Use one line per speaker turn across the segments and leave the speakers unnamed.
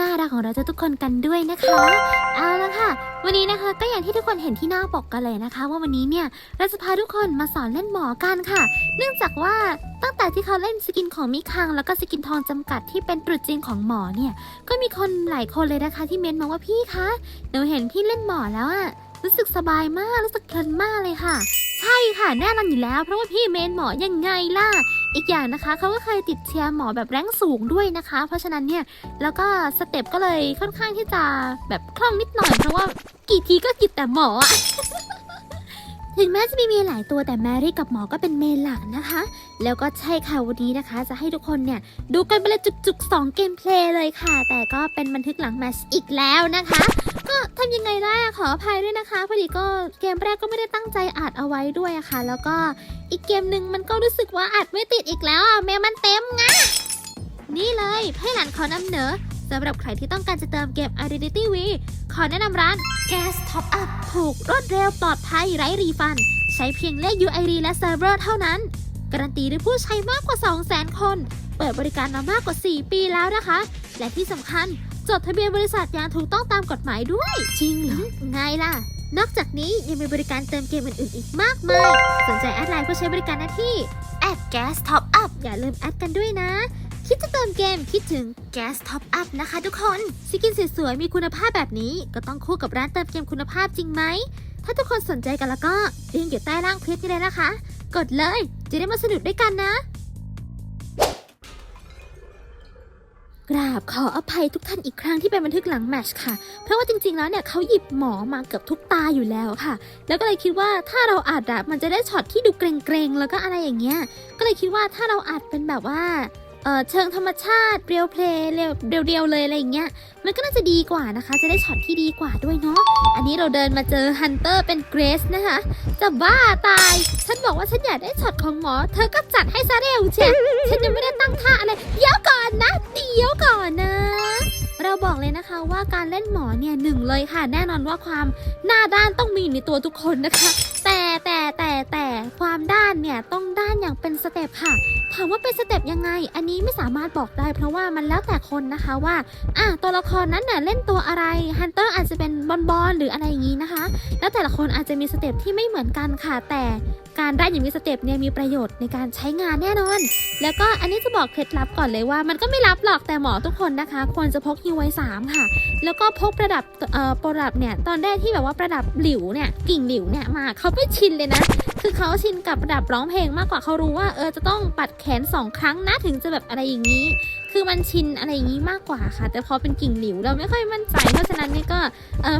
น่ารักของเราทุกๆคนกันด้วยนะคะ เอาละค่ะ วันนี้นะคะก็อย่างที่ทุกคนเห็นที่หน้าปกกันเลยนะคะ ว่าวันนี้เนี่ยเราจะพาทุกคนมาสอนเล่นหมอกันค่ะ เนื่องจากว่าตั้งแต่ที่เขาเล่นสกินของมิคัง แล้วก็สกินทองจำกัดที่เป็นตรุษจีนของหมอเนี่ย ก็มีคนหลายคนเลยนะคะ ที่เม้นมาว่าพี่คะหนูเห็นพี่เล่นหมอแล้วอะรู้สึกสบายมากรู้สึกเพลินมากเลยค่ะ ใช่ค่ะแน่นอนอยู่แล้ว เพราะว่าพี่เมนหมอยังไงล่ะ อีกอย่างนะคะเขาก็เคยติดเชียร์หมอแบบแรงสูงด้วยนะคะ เพราะฉะนั้นเนี่ยแล้วก็สเต็ปก็เลยค่อนข้างที่จะแบบคล่องนิดหน่อยเพราะว่ากี่ทีก็กิดแต่หมออะ ถึงแม้จะมีเมนหลายตัวแต่แมรี่กับหมอก็เป็นเมนหลักนะคะ แล้วก็ใช่ค่ะวันนี้นะคะ จะให้ทุกคนเนี่ยดูกันไปเลยจุกๆ2เกมเพลย์เลยค่ะ แต่ก็เป็นบันทึกหลังแมชอีกแล้วนะคะ ก็ทำยังไงได้อะขออภัยด้วยนะคะพอดีก็เกมแรกก็ไม่ได้ตั้งใจอัดเอาไว้ด้วยะค่ะ แล้วก็อีกเกมหนึ่งมันก็รู้สึกว่าอัดไม่ติดอีกแล้วอะแมวมันเต็มไงนี่เลยไพ่หลันขอนำเหนอ สำหรับใครที่ต้องการจะเติมเกม Identity V ขอแนะนำร้าน Gas Top Up ถูกรวดเร็วปลอดภัยไร้รีฟัน ใช้เพียงเลข UID และเซิร์ฟเวอร์เท่านั้น การันตีด้วยผู้ใช้มากกว่า 200,000 คน เปิดบริการมามากกว่า 4 ปีแล้วนะคะ และที่สำคัญจดทะเบียนบริษัทอย่างถูกต้องตามกฎหมายด้วย จริงเหรอไงล่ะ นอกจากนี้ยังมีบริการเติมเกมอื่นๆอีกมากมาย สนใจแอดไลน์เพื่อใช้บริการหน้าที่ at gas top up อย่าลืมแอดกันด้วยนะ คิดจะเติมเกมคิดถึง gas top up นะคะทุกคนสกินสวยๆมีคุณภาพแบบนี้ ก็ต้องคู่กับร้านเติมเกมคุณภาพจริงไหม ถ้าทุกคนสนใจกันแล้วก็ลิงก์อยู่ใต้ล่างคลิปนี้เลยนะคะ กดเลย จะได้มาสนุกด้วยกันนะ กราบขออภัยทุกท่านอีกครั้งที่เป็นบันทึกหลังแมชค่ะ เพราะว่าจริงๆแล้วเนี่ยเขาหยิบหมอมาเกือบทุกตาอยู่แล้วค่ะ แล้วก็เลยคิดว่าถ้าเราอัดอะมันจะได้ช็อตที่ดูเกรงๆแล้วก็อะไรอย่างเงี้ย ก็เลยคิดว่าถ้าเราอัดเป็นแบบว่า เออเชิงธรรมชาติเรียวเพลย์เรียวเรียวๆเลยอะไรอย่างเงี้ยมันก็น่าจะดีกว่านะคะ จะได้ช็อตที่ดีกว่าด้วยเนาะอันนี้เราเดินมาเจอฮันเตอร์เป็นเกรซนะคะจะบ้าตาย ฉันบอกว่าฉันอยากได้ช็อตของหมอ เธอก็จัดให้ซะเร็วเชียฉันยังไม่ได้ตั้งท่าอะไรเดี๋ยวก่อนนะเดี๋ยวก่อนนะ เราบอกเลยนะคะว่าการเล่นหมอเนี่ยหนึ่งเลยค่ะ แน่นอนว่าความหน้าด้านต้องมีอยู่ในตัวทุกคนนะคะ แต่แต่แต่แต่ความด้านเนี่ยต้องด้านอย่างเป็นสเต็ปค่ะ ถามว่าเป็นสเต็ปยังไงอันนี้ไม่สามารถบอกได้ เพราะว่ามันแล้วแต่คนนะคะว่าอะตัวละครนั้นน่ะเล่นตัวอะไรฮันเตอร์อาจจะเป็นบอลบอลหรืออะไรอย่างนี้นะคะ แล้วแต่ละคนอาจจะมีสเต็ปที่ไม่เหมือนกันค่ะ แต่การได้อย่างมีสเต็ปเนี่ยมีประโยชน์ในการใช้งานแน่นอน แล้วก็อันนี้จะบอกเคล็ดลับก่อนเลยว่ามันก็ไม่ลับหรอกแต่หมอทุกคนนะคะ ควรจะพกฮิวไว้สามค่ะ แล้วก็พกประดับเอ่อประดับเนี่ยตอนแรกที่แบบว่าประดับหลิวเนี่ยกิ่งหลิวเนี่ยมาเขาไม่ชินเลยนะ คือเขาชินกับประดับร้องเพลงมากกว่าเขารู้ว่าเออจะต้องปัดแขนสองครั้งนะถึงจะแบบอะไรอย่างนี้ คือมันชินอะไรอย่างนี้มากกว่าค่ะ แต่พอเป็นกิ่งหลิวเราไม่ค่อยมั่นใจ เพราะฉะนั้นนี่ก็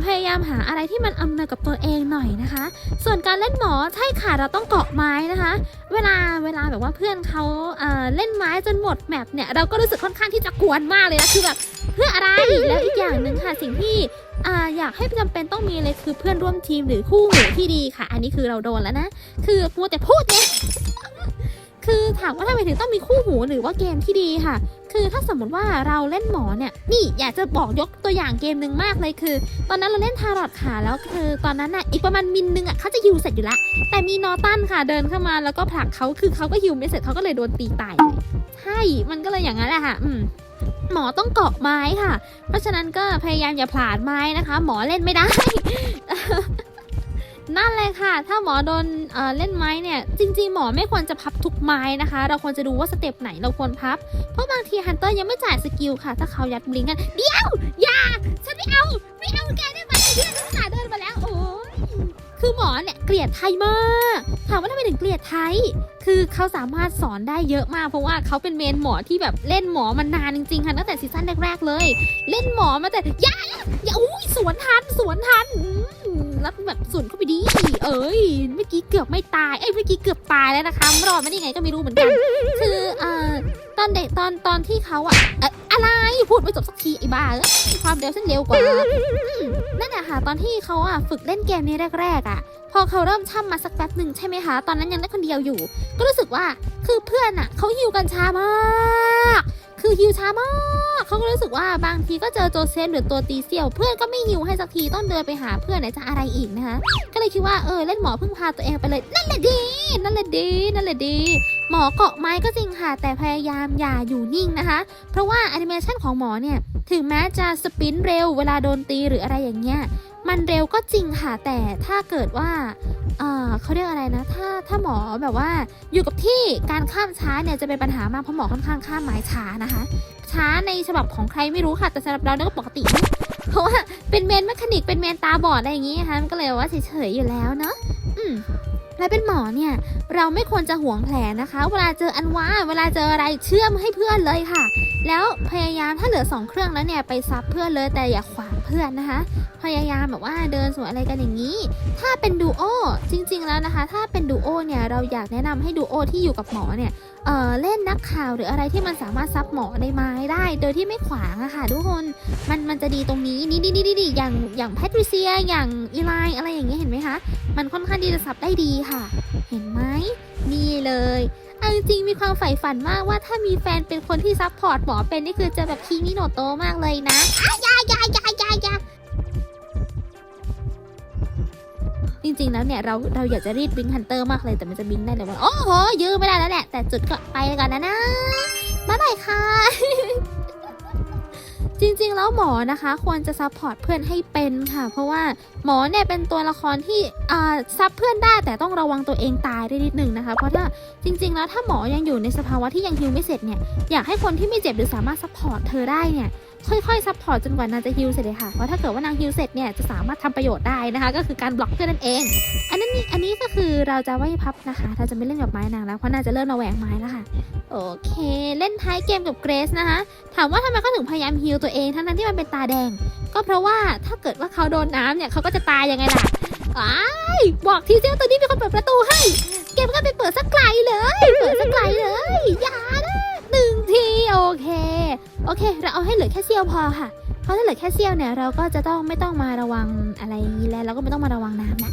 พยายามหาอะไรที่มันอำนวยกับตัวเองหน่อยนะคะ ส่วนการเล่นหมอใช่ค่ะเราต้องเกาะไม้นะคะ เวลาเวลาแบบว่าเพื่อนเขาเเล่นไม้จนหมดแมปเนี่ยเราก็รู้สึกค่อนข้างที่จะกวนมากเลยนะคือแบบเพื่ออะไรแล้วอีกอย่างหนึ่งค่ะสิ่งที่ออยากให้จำเป็นต้องมีเลยคือเพื่อนร่วมทีมหรือคู่หูที่ดีค่ะ อันนี้คือเราโดนแล้วนะ คือมัวแต่พูดเนี่ย คือถามว่าทำไมถึงต้องมีคู่หูหรือว่าเกมที่ดีค่ะ คือถ้าสมมติว่าเราเล่นหมอเนี่ย นี่อยากจะบอกยกตัวอย่างเกมหนึ่งมากเลยคือ ตอนนั้นเราเล่นทารอดค่ะแล้วคือตอนนั้นน่ะอีกประมาณมินนึงอะเขาจะฮิวเสร็จอยู่ละ แต่มีนอตันค่ะเดินเข้ามาแล้วก็ผลักเขาคือเขาก็ฮิวไม่เสร็จเขาก็เลยโดนตีตายเลยใช่มันก็เลยอย่างนั้นแหละค่ะ อืมหมอต้องเกาะไม้ค่ะ เพราะฉะนั้นก็พยายามอย่าผลาดไม้นะคะ หมอเล่นไม่ได้ นั่นเลยค่ะ ถ้าหมอโดนเเล่นไม้เนี่ย จริง ๆ หมอไม่ควรจะพับทุกไม้นะคะ เราควรจะดูว่าสเต็ปไหนเราควรพับ เพราะบางทีฮันเตอร์ยังไม่จ่ายสกิลค่ะ ถ้าเขายัดบลิงกันเดี๋ยวอย่า ฉันไม่เอา ไม่เอาแกได้ไหมเพื่อนฉันอุตสาเดินมาแล้ว โอ้ยคือหมอเนี่ยเกลียดไทยมากถามว่าทำไมถึงเกลียดไทย คือเขาสามารถสอนได้เยอะมาก เพราะว่าเขาเป็นเมนหมอที่แบบเล่นหมอมานานจริงๆค่ะตั้งแต่ซีซั่นแรกๆเลย เล่นหมอมาแต่อย่าอย่าอุ้ยสวนทันสวนทัน อืมแล้วแบบสวนเข้าไปดี เอ้ย เมื่อกี้เกือบไม่ตาย เอ้ย เมื่อกี้เกือบตายแล้วนะคะ รอดมาได้ไงก็ไม่รู้เหมือนกัน คือเอ่อตอนเด็กตอนตอนที่เขาอะเอ่ออะไรพูดไม่จบสักทีไอ้บ้าเอ้ยความเร็วฉันเร็วกว่านั่นแหละค่ะตอนที่เขาอะฝึกเล่นเกมนี้แรกๆอะพอเขาเริ่มช่ำมาสักแป๊บหนึ่งใช่ไหมคะ ตอนนั้นยังได้คนเดียวอยู่ ก็รู้สึกว่าคือเพื่อนอะเขาฮิวกันช้ามาก คือฮิวช้ามากเขาก็รู้สึกว่าบางทีก็เจอโจเซฟหรือตัวตีเซียว เพื่อนก็ไม่ฮิวให้สักทีต้องเดินไปหาเพื่อนไหนจะอะไรอีกนะคะก็เลยคิดว่าเออเล่นหมอพึ่งพาตัวเองไปเลยนั่นแหละดี นั่นแหละดี นั่นแหละดี หมอเกาะไม้ก็จริงค่ะ แต่พยายามอย่าอยู่นิ่งนะคะ เพราะว่าแอนิเมชันของหมอเนี่ยถึงแม้จะสปินเร็วเวลาโดนตีหรืออะไรอย่างเงี้ย มันเร็วก็จริงค่ะแต่ถ้าเกิดว่าเอ่อเขาเรียกอะไรนะ ถ้าถ้าหมอแบบว่าอยู่กับที่การข้ามช้าเนี่ยจะเป็นปัญหามากเพราะหมอค่อนข้างข้ามไม้ช้านะคะ ช้าในฉบับของใครไม่รู้ค่ะแต่สำหรับเราเนี่ยก็ปกติ เพราะว่าเป็นเมนแมคานิกเป็นเมนตาบอดอะไรอย่างงี้นะคะมันก็เลยว่าเฉยๆอยู่แล้วเนาะอืม และเป็นหมอเนี่ย เราไม่ควรจะห่วงแผลนะคะ เวลาเจออันว่าเวลาเจออะไรเชื่อมให้เพื่อนเลยค่ะ แล้วพยายามถ้าเหลือสองเครื่องแล้วเนี่ยไปซับเพื่อนเลยแต่อย่าขวางเพื่อนนะคะ พยายามแบบว่าเดินสวนอะไรกันอย่างนี้ ถ้าเป็นดูโอจริง ๆ แล้วนะคะ ถ้าเป็นดูโอเนี่ยเราอยากแนะนำให้ดูโอที่อยู่กับหมอเนี่ย เออเล่นนักข่าวหรืออะไรที่มันสามารถซับหมอในไม้ได้ โดยที่ไม่ขวางอะค่ะทุกคนมันมันจะดีตรงนี้นี่นี่นี่นี่อย่างอย่างแพทริเซียอย่างอีไลน์อะไรอย่างเงี้ยเห็นไหมคะ มันค่อนข้างที่จะซับได้ดีค่ะ เห็นไหมนี่เลยเอาจริงมีความใฝ่ฝันมากว่าถ้ามีแฟนเป็นคนที่ซับพอร์ตหมอเป็นนี่คือจะแบบคีมิโนโตมากเลยนะอะอยาอยาอยาอยายา จริงๆแล้วเนี่ยเราเราอยากจะรีดบิงฮันเตอร์มากเลยแต่มันจะบิงได้เลยว่าโอ้โหยื้อไม่ได้แล้วแหละแต่จุดก็ไปก่อนนะนะบ๊ายบายค่ะจริงๆ แล้วหมอนะคะควรจะซัพพอร์ตเพื่อนให้เป็นค่ะ เพราะว่าหมอเนี่ยเป็นตัวละครที่ซับเพื่อนได้แต่ต้องระวังตัวเองตายได้นิดนึงนะคะ เพราะถ้าจริง ๆ แล้วถ้าหมอยังอยู่ในสภาวะที่ยังฮิวไม่เสร็จเนี่ยอยากให้คนที่ไม่เจ็บหรือสามารถซัพพอร์ตเธอได้เนี่ย ค่อยๆซัพพอร์ตจนกว่านางจะฮิลเสร็จเลยค่ะ เพราะถ้าเกิดว่านางฮิลเสร็จเนี่ยจะสามารถทำประโยชน์ได้นะคะ ก็คือการบล็อกเพื่อนนั่นเอง อันนั้นนี่อันนี้ก็คือเราจะไม่พับนะคะ เราจะไม่เล่นกับไม้นางแล้วเพราะนางจะเริ่มมาแหวกไม้แล้วค่ะ โอเค เล่นท้ายเกมกับเกรซนะคะ ถามว่าทำไมเขาถึงพยายามฮิลตัวเองทั้งๆที่มันเป็นตาแดง ก็เพราะว่าถ้าเกิดว่าเขาโดนน้ำเนี่ยเขาก็จะตายยังไงล่ะอ้ายบอกทีเจ้าตัวนี้มีคนเปิดประตูให้ เกมก็ไปเปิดสักไกลเลย เปิดสักไกลเลยอย่านะ หนึ่งทีโอเค โอเค เราเอาให้เหลือแค่เสี้ยวพอค่ะ เพราะถ้าเหลือแค่เสี้ยวเนี่ยเราก็จะต้องไม่ต้องมาระวังอะไรอย่างนี้แล้วเราก็ไม่ต้องมาระวังน้ำนะ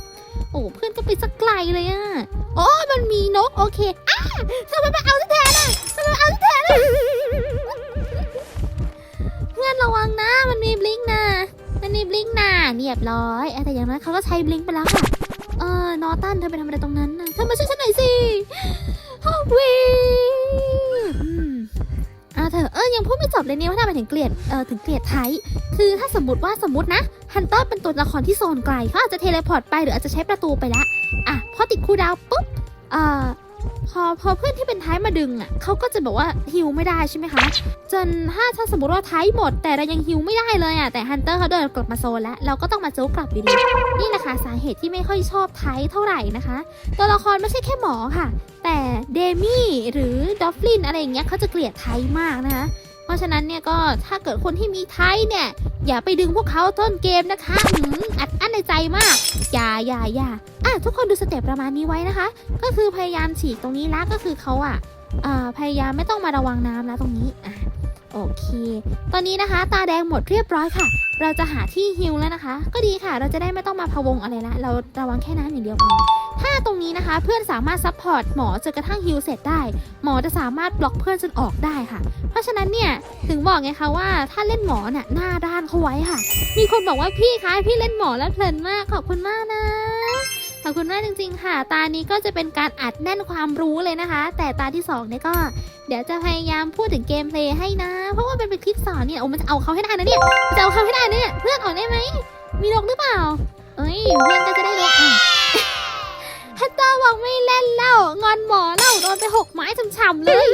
โอ้เพื่อนก็ไปสักไกลเลยอะโอ้มันมีนกโอเคอ้าทำไมไม่เอาที่แทนอะทำไมม่เอาที่แทนอะเพื่อนระวังนะมันมีบลิงก์นะมันมีบลิงก์นะเรียบร้อยแต่อย่างนั้นเขาก็ใช้บลิงก์ไปแล้วค่ะเออนอตันเธอไปทำอะไรตรงนั้นนะเธอมาช่วยฉันหน่อยสิฮอวี อ่าเธอยังพูดไม่จบเลยเนี่ยว่าทำไมถึงเกลียดเออถึงเกลียดไทยคือถ้าสมมติว่าสมมตินะฮันเตอร์เป็นตัวละครที่โซนไกลเขาอาจจะเทเลพอร์ตไปหรืออาจจะใช้ประตูไปละอะพอติดคูลดาวปุ๊บเอ่อ อพอเพื่อนที่เป็นไทยมาดึงอะเขาก็จะบอกว่าฮิวไม่ได้ใช่ไหมคะ จนถ้าถ้าสมมติว่าไทยหมด แต่เรายังฮิวไม่ได้เลยอะแต่ฮันเตอร์เขาเดินกลับมาโซนแล้ว เราก็ต้องมาโจกกลับอยู่ดีนี่แหละค่ะสาเหตุที่ไม่ค่อยชอบไทยเท่าไหร่นะคะ ตัวละครไม่ใช่แค่หมอค่ะ แต่เดมี่หรือดอฟลินอะไรอย่างเงี้ยเขาจะเกลียดไทยมากนะคะ เพราะฉะนั้นเนี่ยก็ถ้าเกิดคนที่มีไทยเนี่ย อย่าไปดึงพวกเขาต้นเกมนะคะหืมอัดอั้นในใจมาก อย่าอย่าอย่าอะทุกคนดูสเต็ปประมาณนี้ไว้นะคะ ก็คือพยายามฉีกตรงนี้ละก็คือเขาอะอ่าพยายามไม่ต้องมาระวังน้ำแล้วตรงนี้อะโอเค ตอนนี้นะคะ ตาแดงหมดเรียบร้อยค่ะ เราจะหาที่ฮิลแล้วนะคะ ก็ดีค่ะ เราจะได้ไม่ต้องมาพะวงอะไรละ เราระวังแค่น้ำอย่างเดียวพอ ถ้าตรงนี้นะคะเพื่อนสามารถซัพพอร์ตหมอจนกระทั่งฮิลเสร็จได้ หมอจะสามารถบล็อกเพื่อนจนออกได้ค่ะ เพราะฉะนั้นเนี่ยถึงบอกไงคะว่าถ้าเล่นหมอน่ะหน้าด้านเขาไว้ค่ะ มีคนบอกว่าพี่คะพี่เล่นหมอแล้วเพลินมากขอบคุณมากนะขอบคุณมากจริง ๆ ค่ะ ตานี้ก็จะเป็นการอัดแน่นความรู้เลยนะคะ แต่ตาที่สองเนี่ยก็ เดี๋ยวจะพยายามพูดถึงเกมเพลย์ให้นะ เพราะว่ามันเป็นคลิปสอนเนี่ยโอ้มันจะเอาเขาให้ได้นะเนี่ยจะเอาเขาให้ได้เนี่ยเพื่อนออกได้ไหมมีนกหรือเปล่า เอ้ยเพื่อนก็จะได้นกอะ ฮัตเตอร์บอกไม่เล่นแล้ว งอนหมอแล้วโดนไปหกไม้ฉ่ำๆเลย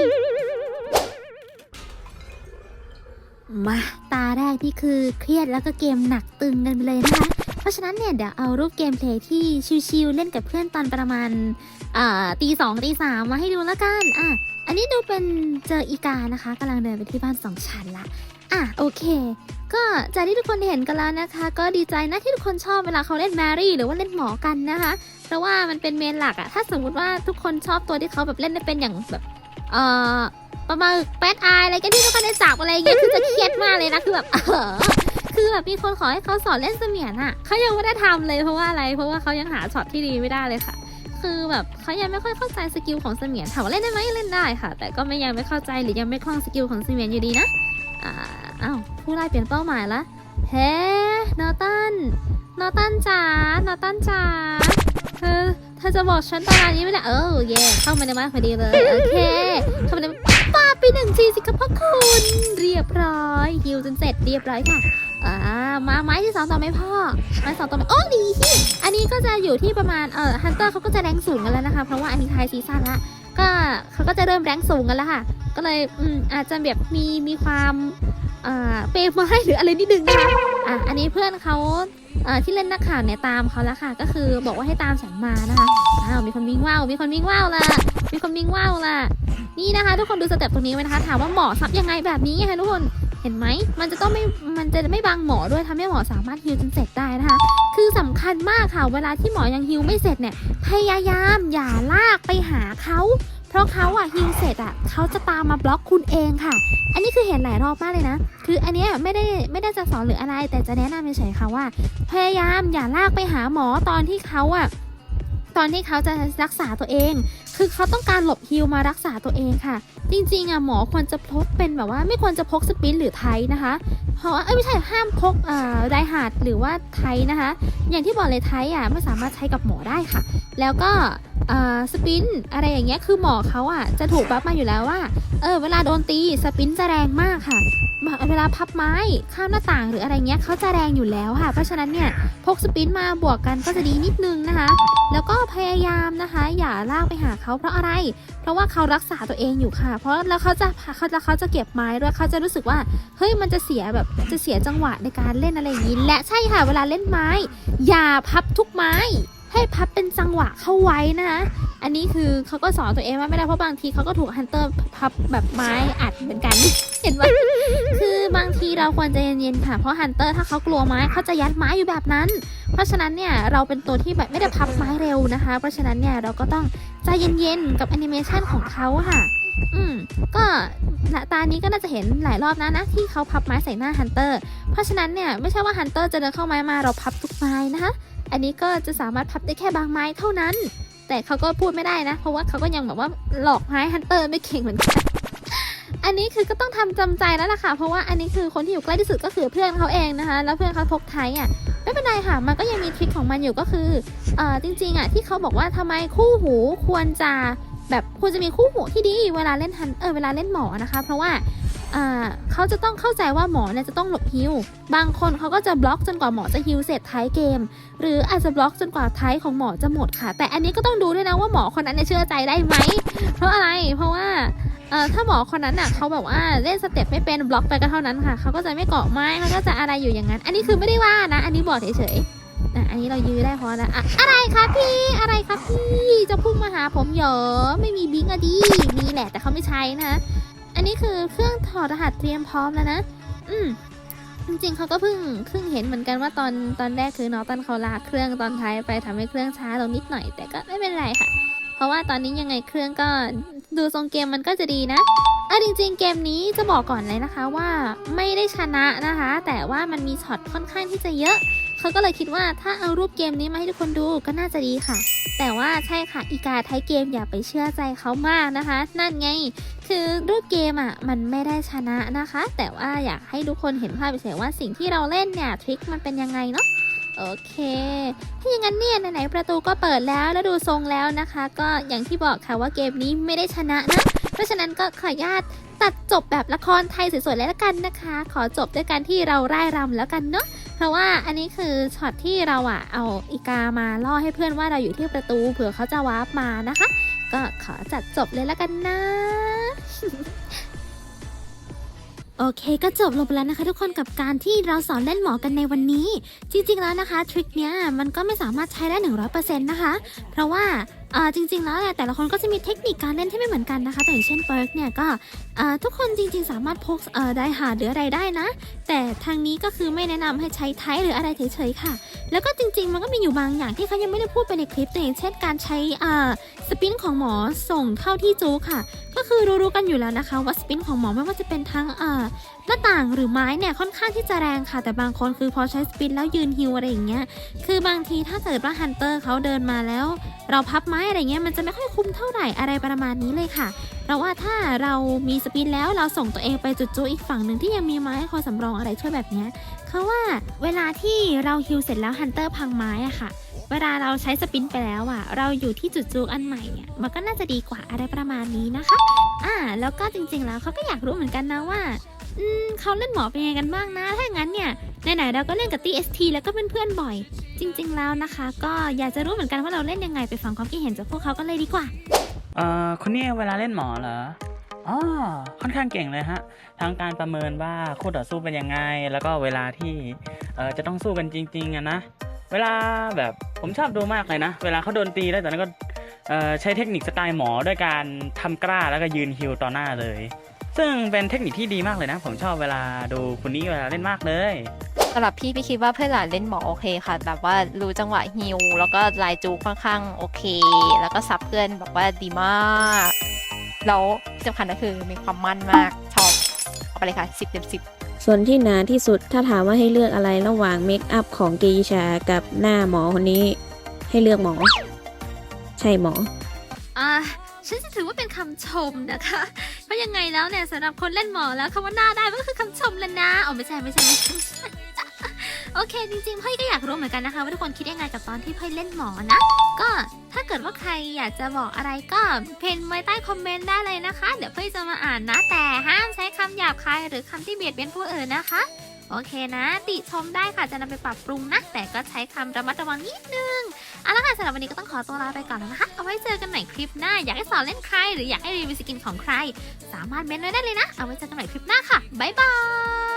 มาตาแรกที่คือเครียดแล้วก็เกมหนักตึงกันไปเลยนะคะ เพราะฉะนั้นเนี่ยเดี๋ยวเอารูปเกมเพลย์ที่ชิวๆเล่นกับเพื่อนตอนประมาณตีสองตีสามมาให้ดูแล้วกันอะ อันนี้ดูเป็นเจออีกานะคะกำลังเดินไปที่บ้านสองชั้นละอะโอเค ก็จากที่ทุกคนเห็นกันแล้วนะคะ ก็ดีใจนะที่ทุกคนชอบเวลาเขาเล่นแมรี่หรือว่าเล่นหมอกันนะคะ เพราะว่ามันเป็นเมนหลักอะถ้าสมมุติว่าทุกคนชอบตัวที่เขาแบบเล่นได้เป็นอย่างแบบเอ่อประมาณแปดอายอะไรกันที่ทุกคนได้จับอะไรอย่างเงี้ยคือจะเครียดมากเลยนะคือแบบเออคือแบบมีคนขอให้เขาสอนเล่นเสมียนอะเขายังไม่ได้ทำเลยเพราะว่าอะไร เพราะว่าเขายังหาช็อตที่ดีไม่ได้เลยค่ะ คือแบบเขายังไม่ค่อยเข้าใจสกิลของเสมียนถามว่าเล่นได้ไหมเล่นได้ค่ะ แต่ก็ไม่ยังไม่เข้าใจหรือยังไม่คล่องสกิลของเสมียนอยู่ดีนะอ่าอ้าวผู้ไล่เปลี่ยนเป้าหมายละเฮ้นอตันนอตันจ๋านอตันจ๋าเธอเธอจะบอกฉันตอนนี้ไม่ได้เออเย่เข้ามาในบ้านพอดีเลยโอเคเข้ามาในปั๊บไปหนึ่งทีสิครับพ่อคุณเรียบร้อยฮิวจนเสร็จเรียบร้อยค่ะ อ่ามาไม้ที่สองต่อไหมพ่อไม้สองต่อไหมโอ้ดีที่อันนี้ก็จะอยู่ที่ประมาณเออฮันเตอร์เขาก็จะแรงสูงกันแล้วนะคะ เพราะว่าอันนี้ทายซีซั่นละก็เขาก็จะเริ่มแรงสูงกันแล้วค่ะ ก็เลยอืมอาจจะแบบมีมีความอ่าเปย์ไม้หรืออะไรนิดนึงนะคะอะอันนี้เพื่อนเขาเอ่อที่เล่นนักข่าวเนี่ยตามเขาแล้วค่ะ ก็คือบอกว่าให้ตามฉันมานะคะอ้าวมีคนวิ่งว่าวมีคนวิ่งว่าวละมีคนวิ่งว่าวละนี่นะคะ ทุกคนดูสเต็ปตรงนี้ไว้นะคะ ถามว่าเหมอซับยังไงแบบนี้ไงคะทุกคน เห็นไหม มันจะต้องไม่ มันจะไม่บังหมอด้วยทำให้หมอสามารถฮิวจนเสร็จได้นะคะ คือสำคัญมากค่ะ เวลาที่หมอยังฮิวไม่เสร็จเนี่ย พยายามอย่าลากไปหาเขา เพราะเขาอะฮิวเสร็จอะเขาจะตามมาบล็อกคุณเองค่ะ อันนี้คือเห็นหลายรอบมากเลยนะ คืออันนี้ไม่ได้ไม่ได้จะสอนหรืออะไร แต่จะแนะนำเฉยๆค่ะว่า พยายามอย่าลากไปหาหมอตอนที่เขาอะ ตอนที่เขาจะรักษาตัวเอง คือเขาต้องการหลบฮิวมารักษาตัวเองค่ะ จริงๆอะหมอควรจะพกเป็นแบบว่าไม่ควรจะพกสปินหรือไทนะคะ เพราะว่าเอ้ยไม่ใช่ห้ามพกอ่อไดฮาร์ดหรือว่าไทนะคะ อย่างที่บอกเลยไทอะไม่สามารถใช้กับหมอได้ค่ะ แล้วก็อ่อสปินอะไรอย่างเงี้ยคือหมอเขาอะจะถูกบัฟมาอยู่แล้วว่าเออเวลาโดนตีสปินจะแรงมากค่ะ เวลาพับไม้ข้ามหน้าต่างหรืออะไรเงี้ยเขาจะแรงอยู่แล้วค่ะ เพราะฉะนั้นเนี่ยพกสปินมาบวกกันก็จะดีนิดนึงนะคะ แล้วก็พยายามนะคะ อย่าลากไปหาเขาเพราะอะไร เพราะว่าเขารักษาตัวเองอยู่ค่ะ เพราะแล้วเขาจะเขาจะเขาจะเก็บไม้ด้วยเขาจะรู้สึกว่าเฮ้ยมันจะเสียแบบจะเสียจังหวะในการเล่นอะไรอย่างนี้และใช่ค่ะ เวลาเล่นไม้ อย่าพับทุกไม้ ให้พับเป็นจังหวะเข้าไว้นะคะอันนี้คือเขาก็สอนตัวเองว่าไม่ได้เพราะบางทีเขาก็ถูกฮันเตอร์พับแบบไม้อัดเหมือนกัน เห็นไหมคือบางทีเราควรใจเย็นๆค่ะ เพราะฮันเตอร์ถ้าเขากลัวไม้เขาจะยัดไม้อยู่แบบนั้น เพราะฉะนั้นเนี่ยเราเป็นตัวที่แบบไม่ได้พับไม้เร็วนะคะ เพราะฉะนั้นเนี่ยเราก็ต้องใจเย็นๆกับแอนิเมชันของเขาค่ะ อืม ก็ณตานี้ก็น่าจะเห็นหลายรอบนะนะที่เขาพับไม้ใส่หน้าฮันเตอร์ เพราะฉะนั้นเนี่ยไม่ใช่ว่าฮันเตอร์จะเดินเข้าไม้มาเราพับทุกไม้นะคะ อันนี้ก็จะสามารถพับได้แค่บางไม้เท่านั้น แต่เขาก็พูดไม่ได้นะ เพราะว่าเขาก็ยังแบบว่าหลอกไม้ฮันเตอร์ไม่เก่งเหมือนกันอันนี้คือก็ต้องทำจำใจแล้วล่ะค่ะ เพราะว่าอันนี้คือคนที่อยู่ใกล้ที่สุดก็คือเพื่อนเขาเองนะคะ แล้วเพื่อนเขาพกไทยอะไม่เป็นไรค่ะ มันก็ยังมีทริคของมันอยู่ก็คือเอ่อจริงๆอะที่เขาบอกว่าทำไมคู่หูควรจะแบบควรจะมีคู่หูที่ดีเวลาเล่นฮันเออเวลาเล่นหมอนะคะ เพราะว่า เขาจะต้องเข้าใจว่าหมอเนี่ยจะต้องหลบฮิวบางคนเขาก็จะบล็อกจนกว่าหมอจะฮิวเสร็จท้ายเกม หรืออาจจะบล็อกจนกว่าท้ายของหมอจะหมดค่ะ แต่อันนี้ก็ต้องดูด้วยนะว่าหมอคนนั้นเนี่ยเชื่อใจได้ไหม เพราะอะไร เพราะว่าถ้าหมอคนนั้นน่ะเขาแบบว่าเล่นสเต็ปไม่เป็นบล็อกไปก็เท่านั้นค่ะ เขาก็จะไม่เกาะไม้เขาก็จะอะไรอยู่อย่างนั้น อันนี้คือไม่ได้ว่านะ อันนี้บอกเฉยๆอะอันนี้เรายื้อได้พอแล้วอะอะไรคะพี่อะไรคะพี่จะพุ่งมาหาผมเหรอไม่มีบิงอะดีมีแหละแต่เขาไม่ใช้นะ อันนี้คือเครื่องถอดรหัสเตรียมพร้อมแล้วนะ อืมจริงๆเขาก็เพิ่งเพิ่งเห็นเหมือนกันว่าตอนตอนแรกคือนอตันเขาลากเครื่องตอนท้ายไปทำให้เครื่องช้าลงนิดหน่อย แต่ก็ไม่เป็นไรค่ะ เพราะว่าตอนนี้ยังไงเครื่องก็ดูทรงเกมมันก็จะดีนะอะจริงๆเกมนี้จะบอกก่อนเลยนะคะว่าไม่ได้ชนะนะคะ แต่ว่ามันมีช็อตค่อนข้างที่จะเยอะ เขาก็เลยคิดว่าถ้าเอารูปเกมนี้มาให้ทุกคนดูก็น่าจะดีค่ะ แต่ว่าใช่ค่ะอีกาท้ายเกมอย่าไปเชื่อใจเขามากนะคะ นั่นไง คือรูปเกมอะมันไม่ได้ชนะนะคะ แต่ว่าอยากให้ทุกคนเห็นภาพเฉยว่าสิ่งที่เราเล่นเนี่ยทริคมันเป็นยังไงเนาะโอเค ถ้าอย่างนั้นเนี่ยไหนๆประตูก็เปิดแล้วแล้วดูทรงแล้วนะคะ ก็อย่างที่บอกค่ะว่าเกมนี้ไม่ได้ชนะนะ เพราะฉะนั้นก็ขออนุญาตตัดจบแบบละครไทยสวยๆเลยละกันนะคะ ขอจบด้วยการที่เราร่ายรำแล้วกันเนาะเพราะว่าอันนี้คือช็อตที่เราอะเอาอีกามาล่อให้เพื่อนว่าเราอยู่ที่ประตูเผื่อเขาจะวาร์ปมานะคะ ก็ขอจัดจบเลยละกันนะโอเคก็จบลงไปแล้วนะคะ ทุกคนกับการที่เราสอนเล่นหมอกันในวันนี้ จริงๆแล้วนะคะทริคเนี้ยมันก็ไม่สามารถใช้ได้ 100%นะคะ เพราะว่า อ่อจริงๆแล้วเนี่ยแต่ละคนก็จะมีเทคนิคการเล่นที่ไม่เหมือนกันนะคะ แต่อย่างเช่นเปิร์กเนี่ยก็อ่อทุกคนจริงๆสามารถพกเอ่อได้หาหรืออะไรได้นะ แต่ทางนี้ก็คือไม่แนะนำให้ใช้ไทยหรืออะไรเฉยๆค่ะ แล้วก็จริงๆมันก็มีอยู่บางอย่างที่เขายังไม่ได้พูดไปในคลิปแต่อย่างเช่นการใช้อ่อสปินของหมอส่งเข้าที่จูค่ะ ก็คือรู้ๆกันอยู่แล้วนะคะ ว่าสปินของหมอไม่ว่าจะเป็นทั้งเอ่อน้าต่างหรือไม้เนี่ยค่อนข้างที่จะแรงค่ะ แต่บางคนคือพอใช้สปินแล้วยืนฮิวอะไรอย่างเงี้ยคือบางทีถ้าเกิดว่าฮันเตอร์เขาเดินมาแล้ว เราพับไม้อะไรเงี้ยมันจะไม่ค่อยคุ้มเท่าไหร่อะไรประมาณนี้เลยค่ะเราว่าถ้าเรามีสปินแล้วเราส่งตัวเองไปจุดจูอีกฝั่งหนึ่งที่ยังมีไม้คอยสำรองอะไรช่วยแบบเนี้ยเขาว่าเวลาที่เราฮิวเสร็จแล้วฮันเตอร์พังไม้อะค่ะเวลาเราใช้สปินไปแล้วอะเราอยู่ที่จุดจูอันใหม่เนี่ยมันก็น่าจะดีกว่าอะไรประมาณนี้นะคะ อ่า แล้วก็จริงๆแล้วเขาก็อยากรู้เหมือนกันนะว่าอืมเขาเล่นหมอเป็นยังไงกันบ้างนะ ถ้าอย่างนั้นเนี่ยไหนๆเราก็เล่นกับ TST แล้วก็เป็นเพื่อนบ่อย จริงๆแล้วนะคะ ก็อยากจะรู้เหมือนกันว่าเราเล่นยังไงไปฟังความคิดเห็นจากพวกเขากันเลยดีกว่า
เอ่อคนนี้เวลาเล่นหมอเหรออ๋อค่อนข้างเก่งเลยฮะ ทั้งการประเมินว่าคู่ต่อสู้เป็นยังไง แล้วก็เวลาที่เอ่อจะต้องสู้กันจริงๆอะนะ เวลาแบบผมชอบดูมากเลยนะ เวลาเขาโดนตีแล้วแต่นั้นก็เอ่อใช้เทคนิคสไตล์หมอด้วยการทำกล้าแล้วก็ยืนฮิวต่อหน้าเลย ซึ่งเป็นเทคนิคที่ดีมากเลยนะ ผมชอบเวลาดูคนนี้เวลาเล่นมากเลย
สำหรับพี่พี่คิดว่าเพื่อนหลานเล่นหมอโอเคค่ะ แบบว่ารู้จังหวะฮิวแล้วก็ลายจูค่อนข้างโอเค แล้วก็ซับเพื่อนแบบว่าดีมากแล้วที่สำคัญก็คือมีความมั่นมากชอบเอาไปเลยค่ะสิบเต็มสิบ
ส่วนที่หนาที่สุดถ้าถามว่าให้เลือกอะไรระหว่างเมคอัพของเกอิชากับหน้าหมอคนนี้ ให้เลือกหมอ ใช่หมอ
อ่า ฉันจะถือว่าเป็นคำชมนะคะ เพราะยังไงแล้วเนี่ยสำหรับคนเล่นหมอแล้วคำว่าหน้าได้มันก็คือคำชมแล้วนะอ๋อไม่ใช่ไม่ใช่ไม่ใช่ไม่ใช่โอเค จริงๆพ่อยก็อยากรู้เหมือนกันนะคะว่าทุกคนคิดยังไงกับตอนที่พ่อยเล่นหมอนะ ก็ถ้าเกิดว่าใครอยากจะบอกอะไรก็เพนไว้ใต้คอมเมนต์ได้เลยนะคะ เดี๋ยวพ่อยจะมาอ่านนะ แต่ห้ามใช้คำหยาบคายหรือคำที่เบียดเบียนผู้อื่นนะคะ โอเคนะ ติชมได้ค่ะจะนำไปปรับปรุงนะแต่ก็ใช้คำระมัดระวังนิดนึง เอาละค่ะสำหรับวันนี้ก็ต้องขอตัวลาไปก่อนแล้วนะคะ เอาไว้เจอกันใหม่คลิปหน้า อยากให้สอนเล่นใคร หรืออยากให้รีวิวสกินของใคร สามารถเมนไว้ได้เลยนะ เอาไว้เจอกันใหม่คลิปหน้าค่ะ บ๊ายบาย